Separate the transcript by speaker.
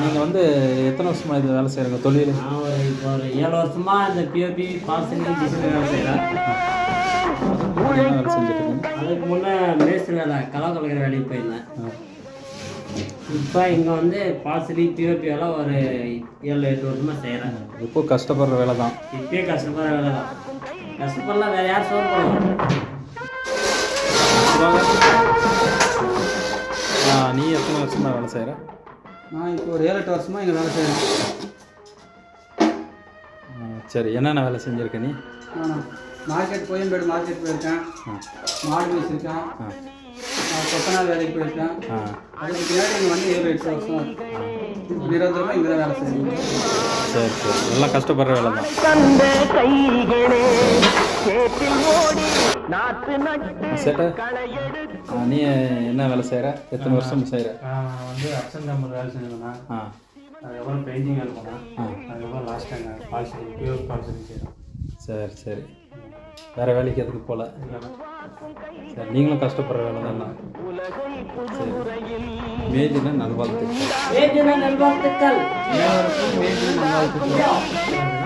Speaker 1: நீங்கள் வந்து எத்தனை வருஷமாக இது வேலை செய்கிறீங்க தொழில்?
Speaker 2: நான் ஒரு இப்போ ஒரு ஏழு வருஷமா இந்த பிஓபி பால்சனி டிசைன் வேலை செய்கிறேன் அதுக்கு முன்னே மேஸ்திரி வேலை கலா கலக்கிற வேலைக்கு போயிருந்தேன். இப்போ இங்கே வந்து பால்சனி பிஓபி வேலை ஒரு ஏழு எட்டு வருஷமா செய்கிறேன்
Speaker 1: இப்போ கஷ்டப்படுற வேலை தான்.
Speaker 2: இப்பயே கஷ்டப்படுற வேலை தான். கஷ்டப்படலாம் வேற யார் சோறு போடுவாங்க?
Speaker 1: வருஷமாக வேலை செய்கிற
Speaker 3: நான் இப்போ ஒரு ஏழு எட்டு வருஷமாக இங்கே வேலை செய்கிறேன்
Speaker 1: சரி. என்னென்ன வேலை செஞ்சுருக்க நீ?
Speaker 3: மார்க்கெட் கோயம்பேடு மார்க்கெட் போயிருக்கேன். மாடு வச்சுருக்கேன்.
Speaker 1: ஆ.
Speaker 3: நான் கொத்தனார் வேலைக்கு போயிருக்கேன். அதுக்கு பின்னாடி இங்கே வந்து ஏழு எட்டு வருஷம் நிரந்தரமாக இங்கே தான் வேலை செய்யணும்.
Speaker 1: சரி சரி. எல்லாம் கஷ்டப்படுற வேலை தான். நீ என்ன வேலை செய்கிற எத்தனை வருஷம் செய்கிற
Speaker 4: நான் வந்து அப்சன் கம்பெனி வேலை செஞ்சேன்னா
Speaker 1: ஆ.
Speaker 4: அதுக்கப்புறம் பெயிண்டிங் வேலை பண்ணேன்
Speaker 1: ஆ.
Speaker 4: அதுக்கப்புறம் லாஸ்ட் டைம் பால்சரி பியூர் பால்சரி செய்கிறேன்
Speaker 1: சரி சரி. வேறு வேலைக்கு எதுக்கு போகல சரி நீங்களும் கஷ்டப்படுற வேலை தான். சரி. மேஜினா நல்வாழ்த்துக்கள்.
Speaker 2: வேண்டிய நல்வாழ்த்துக்கள்.
Speaker 1: அனைவருக்கும் மேஜி நல்வாழ்த்துக்கள்.
Speaker 4: நல்வாழ்த்துக்கள்